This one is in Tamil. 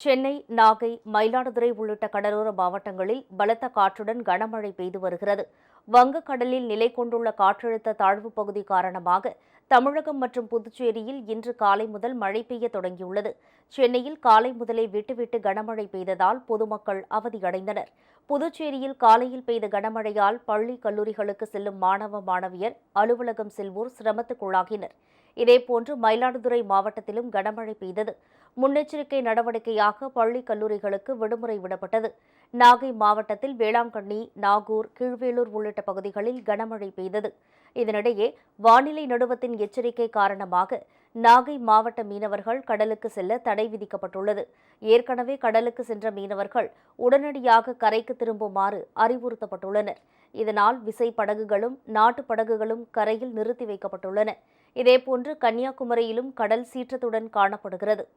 சென்னை நாகை மயிலாடுதுறை உள்ளிட்ட கடலோர மாவட்டங்களில் பலத்த காற்றுடன் கனமழை பெய்து வருகிறது. வங்கக்கடலில் நிலை கொண்டுள்ள காற்றழுத்த தாழ்வு பகுதி காரணமாக தமிழகம் மற்றும் புதுச்சேரியில் இன்று காலை முதல் மழை பெய்ய தொடங்கியுள்ளது. சென்னையில் காலை முதலே விட்டுவிட்டு கனமழை பெய்ததால் பொதுமக்கள் அவதியடைந்தனர். புதுச்சேரியில் காலையில் பெய்த கனமழையால் பள்ளி கல்லூரிகளுக்கு செல்லும் மாணவ மாணவியர் அலுவலகம் செல்வோர் சிரமத்துக்குள்ளாகினர். இதேபோன்று மயிலாடுதுறை மாவட்டத்திலும் கனமழை பெய்தது. முன்னெச்சரிக்கை நடவடிக்கையாக பள்ளி கல்லூரிகளுக்கு விடுமுறை விடப்பட்டது. நாகை மாவட்டத்தில் வேளாங்கண்ணி நாகூர் கீழ்வேலூர் உள்ளிட்ட பகுதிகளில் கனமழை பெய்தது. இதனிடையே வானிலை நடுவத்தின் எச்சரிக்கை காரணமாக நாகை மாவட்ட மீனவர்கள் கடலுக்கு செல்ல தடை விதிக்கப்பட்டுள்ளது. ஏற்கனவே கடலுக்கு சென்ற மீனவர்கள் உடனடியாக கரைக்கு திரும்புமாறு அறிவுறுத்தப்பட்டுள்ளனர். இதனால் விசை படகுகளும் நாட்டு படகுகளும் கரையில் நிறுத்தி வைக்கப்பட்டுள்ளன. இதேபோன்று கன்னியாகுமரியிலும் கடல் சீற்றத்துடன் காணப்படுகிறது.